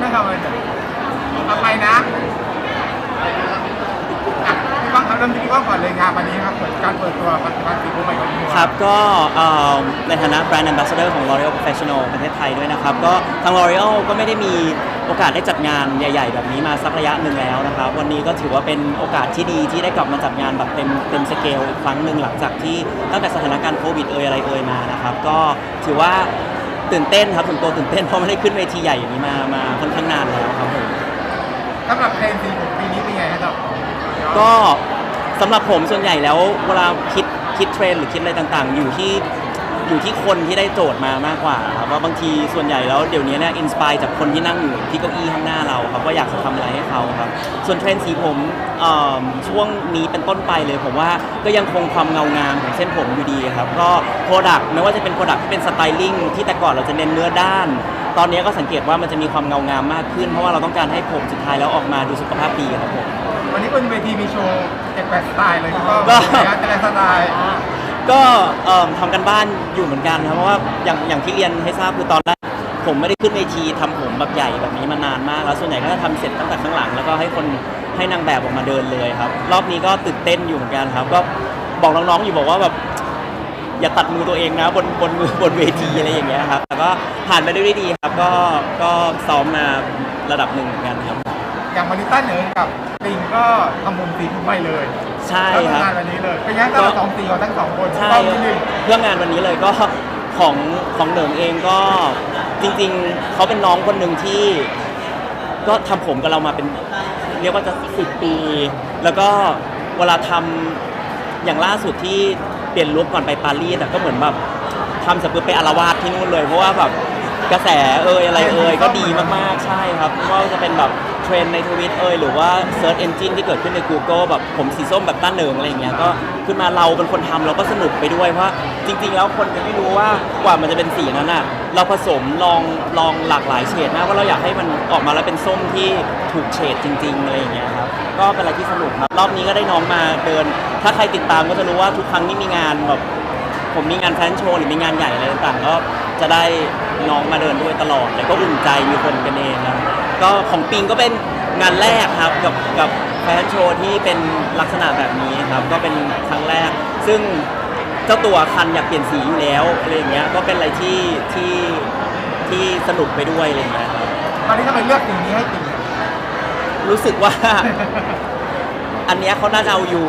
ไม่ทำอะไรเลยเอาไปนะพี่ก้องครับเริ่มที่พี่ก้องก่อนเลยงานวันนี้ครับเปิดการเปิดตัวผลิตภัณฑ์สีผมใหม่ของตัวครับก็เอ่อในฐานะแบรนด์ Ambassador ของ L'Oreal Professional ประเทศไทยด้วยนะครับ ก็ทาง L'Oreal ก็ไม่ได้มีโอกาสได้จัดงานใหญ่ ๆ แบบนี้มาสักระยะหนึ่งแล้วนะครับ วันนี้ก็ถือว่าเป็นโอกาสที่ดีที่ได้กลับมาจัดงานแบบเต็มเต็มสเกลอีกครั้งหนึ่งหลังจากที่ตั้งแต่สถานการณ์โควิดเอ่ยอะไรเอ่ยมานะครับ ก็ถือว่า ตื่นเต้นครับส่วนตัวตื่นเต้นเพราะไม่ได้ขึ้นเวทีใหญ่อย่างนี้มามาค่อนข้างนานแล้วครับผมสำหรับเทรนด์สีผมปีนี้เป็นไงครับก็สำหรับผมส่วนใหญ่แล้วเวลาคิดคิดเทรนด์หรือคิดอะไรต่างๆ อยู่ที่ อยู่ที่คนที่ได้โจทย์มามากกว่าครับว่าบางทีส่วนใหญ่แล้วเดี๋ยวนี้เนี่ยอินสปายจากคนที่นั่งอยู่ที่เก้าอี้ข้างหน้าเราครับว่าอยากจะทำอะไรให้เขาครับส่วนเทรนด์สีผมเอิ่มช่วงนี้เป็นต้นไปเลยผมว่าก็ยังคงความเงางามของเส้นผมอยู่ดีครับก็โปรดักต์ไม่ว่าจะเป็นโปรดักต์ที่เป็นสไตลิ่งที่แต่ก่อนเราจะเน้นเนื้อด้าน ตอนนี้ก็สังเกตว่ามันจะมีความเงางามมากขึ้น เพราะว่าเราต้องการให้ผมสุดท้ายแล้วออกมาดูสุขภาพดีครับผมวันนี้บนเวทีมีโชว์เจ็ดแปดสไตล์เลยพี่ก้องก็งานแต่ละสไตล์ ก็เอิ่มทำกันบ้านอยู่เหมือนกันครับเพราะว่าอย่างอย่างที่เรียนให้ทราบคือตอนแรกผมไม่ได้ขึ้นเวทีทำผมแบบใหญ่แบบนี้มานานมากแล้วส่วนใหญ่ก็จะทำเสร็จตั้งแต่ข้างหลัง แล้วก็ให้คนให้นางแบบออกมาเดินเลยครับ รอบนี้ก็ตื่นเต้นอยู่เหมือนกันครับ ก็บอกน้องๆอยู่บอกว่าแบบ อย่าตัดมือตัวเองนะบนบนมือบนเวทีอะไรอย่างเงี้ยครับแต่ก็ผ่านไปได้ด้วยดีครับ ก็ก็ซ้อมมาระดับหนึ่งเหมือนกันครับ อย่างวันนี้ต้าเหนิงกับ ก็ทำมุมสีผมใหม่เลยใช่แล้วครับ ทำงานวันนี้เลยเป็นยังไงต้าสองสีของทั้งสองคนใช่ต้องที่หนึ่ง เพื่องานวันนี้เลยก็ของของเหนิงเองก็จริงๆ เขาเป็นน้องคนหนึ่งที่ ก็ทำผมกับเรามาเป็น เรียกว่าจะสิบปี แล้วก็เวลาทำอย่างล่าสุดที่เปลี่ยนลุคก่อนไปปารีสแต่ก็เหมือนแบบทำเสร็จปุ๊บไปอารวาสที่นู่นเลย เพราะว่าแบบ กระแสเอ่ยอะไรเอ่ยก็ดีมากๆ ใช่ครับไม่ว่าจะเป็นแบบเทรนด์ในทวิตเอ่ยหรือว่า Search Engine ที่เกิดขึ้นใน Google แบบผมสีส้มแบบต้าเหนิงอะไรอย่างเงี้ยก็ขึ้นมาเราเป็นคนทำเราก็สนุกไปด้วยเพราะจริง ๆ แล้วคนจะไม่รู้ว่ากว่ามันจะเป็นสีนั้นอะเราผสมลองลองหลากหลายเฉดมากว่าเราอยากให้มันออกมาแล้วเป็นส้มที่ถูกเฉดจริง ๆ อะไรอย่างเงี้ยครับก็เป็นอะไรที่สนุกครับรอบนี้ก็ได้น้องมาเดิน ถ้าใครติดตามก็จะรู้ว่าทุกครั้งที่มีงานแบบ ผมมีงานแฟชั่นโชว์หรือมีงานใหญ่อะไรต่างๆก็ จะได้น้องมาเดินด้วยตลอดเลยก็อุ่นใจมีคนกันเองนะก็ของปิงก็เป็นงานแรกครับกับกับแฟชั่นโชว์ที่เป็นลักษณะแบบนี้ครับก็เป็นครั้งแรก ซึ่งเจ้าตัวคันอยากเปลี่ยนสีอยู่แล้วอะไรอย่างเงี้ยก็เป็นอะไรที่ที่ที่สนุกไปด้วยอะไรอย่างเงี้ยครับตอนนี้ทำไมเลือกสีนี้ให้ติ่งรู้สึกว่า อันเนี้ยเขาน่าจะเอาอยู่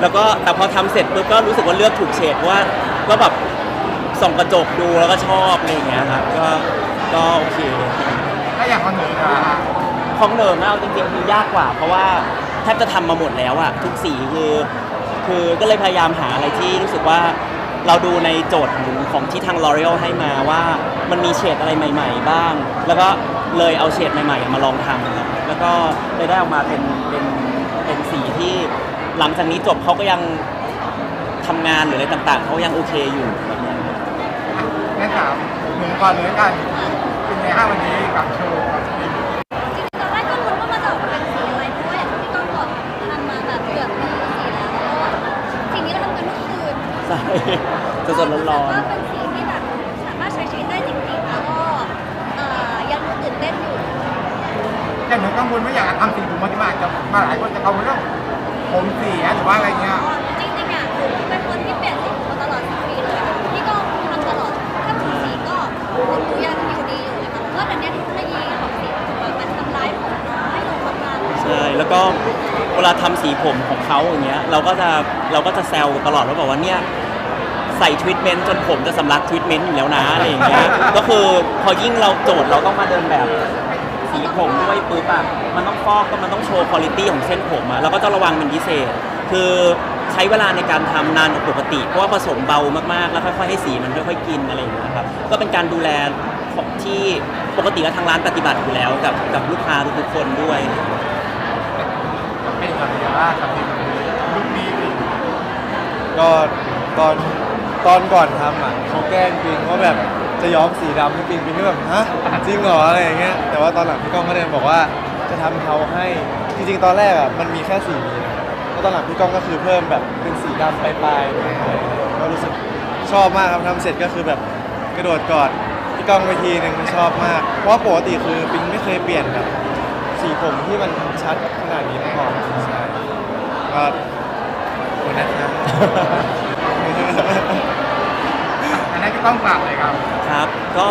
แล้วก็แต่พอทำเสร็จปุ๊บก็รู้สึกว่าเลือกถูกเฉดเพราะว่าก็แบบ ส่องกระจกดูแล้วก็ชอบอะไรอย่างเงี้ยครับก็ก็โอเค ถ้าอย่างของเหนิงอะของเดิมนะเอาจริงๆคือยากกว่า เพราะว่าแทบจะทำมาหมดแล้วอะทุกสีคือคือก็เลยพยายามหาอะไรที่รู้สึกว่าเราดูในโจทย์ของของที่ทาง L'Oreal ให้มาว่ามันมีเฉดอะไรใหม่ ๆ บ้าง แล้วก็เลยเอาเฉดใหม่ๆ มาลองทำครับแล้วก็เลยได้ออกมาเป็นเป็นเป็นสีที่หลังจากนี้จบเขาก็ยังทำงานหรืออะไรต่างๆเขายังโอเคอยู่แบบนี้ ถามเหนิงก่อนเลยละกันเป็นไงฮะวันนี้กับโชว์กับลิงจริงๆตอนแรกก็ลุ้นว่ามันจะออกมาเป็นสีอะไรเพราะว่าอย่างที่พี่ก้องบอกทำมาแบบเกือบหนึ่งสีแล้วแล้วก็สีนี้เราทำกันทุกคืนใช่สดๆร้อนก็เป็นสีที่แบบสามารถใช้ชีวิตได้จริงๆแล้วก็เอ่อยังตื่นเต้นอยู่อย่างเหนิงกังวลไม่อยากทำสีผมมาที่บ้านจะมาหลายคนจะกังวลเรื่องผมเสียหรือว่าอะไรเงี้ย จริงๆอะหนูเป็นคนที่เปลี่ยนสีมาตลอดสิบปีเลยอะพี่ก็ทำตลอดถ้าผมสี ก็ผมหนูยังอยู่ดีอยู่เลยค่ะเพราะว่าเดี๋ยวนี้เทคโนโลยีของสีผมอะมันทำร้ายผมน้อยลงมากๆๆใช่แล้วก็เวลาทำสีผมของเขาอย่างเงี้ยเราก็จะเราก็จะแซวตลอดว่าบอกว่าเนี่ยใส่ทรีทเมนต์จนผมจะสำลักทรีทเมนต์อยู่แล้วนะอะไรอย่างเงี้ยก็คือพอยิ่งเราโจทย์เราต้องมาเดินแบบสีผมด้วยปุ๊บอะมันต้องฟอกก็มันต้องโชว์คุณภาพของเส้นผมอะเราก็จะระวังเป็นพิเศษ คือใช้เวลาในการทำนานกว่าปกติ เพราะว่าผสมเบามากๆ แล้วค่อยๆให้สีมันค่อยๆกินอะไรอย่างเงี้ยครับก็เป็นการดูแลของที่ปกติก็ทางร้านปฏิบัติอยู่แล้วกับกับลูกค้าทุกๆคนด้วย เป็นแบบนี้ว่ากับลุคนี้สิก็ตอนตอนก่อนทำอะเขาแกล้งปิงว่าแบบจะย้อมสีดำให้ปิงปิงก็แบบฮะจริงเหรออะไรอย่างเงี้ยแต่ว่าตอนหลังพี่ก้องก็เดินบอกว่าจะทำเขาให้จริงๆตอนแรกอะมันมีแค่สีนี้นะ ตอนหลังพี่ก้องก็คือเพิ่มแบบเป็นสีดำปลายๆก็รู้สึกชอบมากครับทำเสร็จก็คือแบบกระโดดกอดพี่ก้องไปทีหนึ่งชอบมาก เพราะปกติคือปิงไม่เคยเปลี่ยนแบบสีผมที่มันชัดขนาดนี้มาก่อนใช่ก็ขอบคุณนะครับอันนั้นก็ต้องฝากเลยครับ ครับ ก็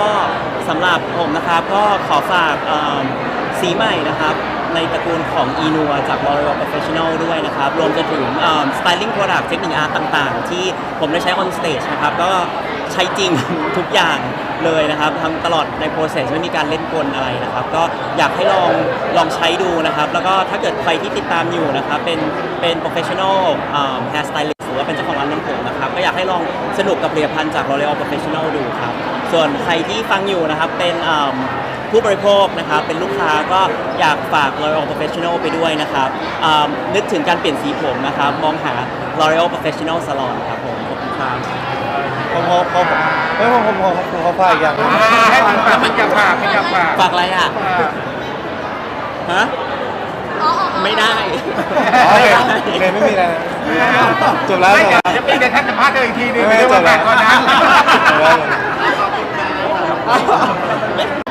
สำหรับผมนะครับก็ขอฝากสีใหม่นะครับ ในตระกูลของ e n u a จาก L'Oreal Professional ด้วยนะครับ รวมจะถึงเอิ่ม styling product เทคนิคอาร์ตต่างๆ ที่ผมได้ใช้ on stage นะครับ ก็ใช้จริง ทุกอย่างเลยนะครับทั้งตลอดใน process ไม่มีการเล่นกลอะไรนะครับ ก็อยากให้ลองลองใช้ดูนะครับ แล้วก็ถ้าเกิดใครที่ติดตามอยู่นะครับ เป็นเป็น professional เอิ่ม hair stylist หรือว่าเป็นเจ้าของร้านน้ำผมนะครับ ก็อยากให้ลองสนุกกับผลิตภัณฑ์จาก L'Oreal Professional ดูครับ ส่วนใครที่ฟังอยู่นะครับเป็น ผู้บริโภคนะครับเป็นลูกค้าก็อยากฝาก L'Oreal Professional ไปด้วยนะครับเอิ่มนึกถึงการเปลี่ยนสีผมนะครับ มองหา L'Oreal Professional Salon ครับผมขอบคุณครับผมพอพอไม่พอผมพอผมขอฝากอีกอย่างหนึงอ่าให้มันฝากมันอยากฝากมันอยากฝากฝากอะไรอะฮะไม่ได้อ๋อโอเคโอเคไม่มีอะไรนะจบแล้วไม่จบแล้ว จะปีเดี๋ยวท่านจะพาเธออีกทีนึงไม่เดี๋ยวจว่าบฝากก่อนนะ ไม่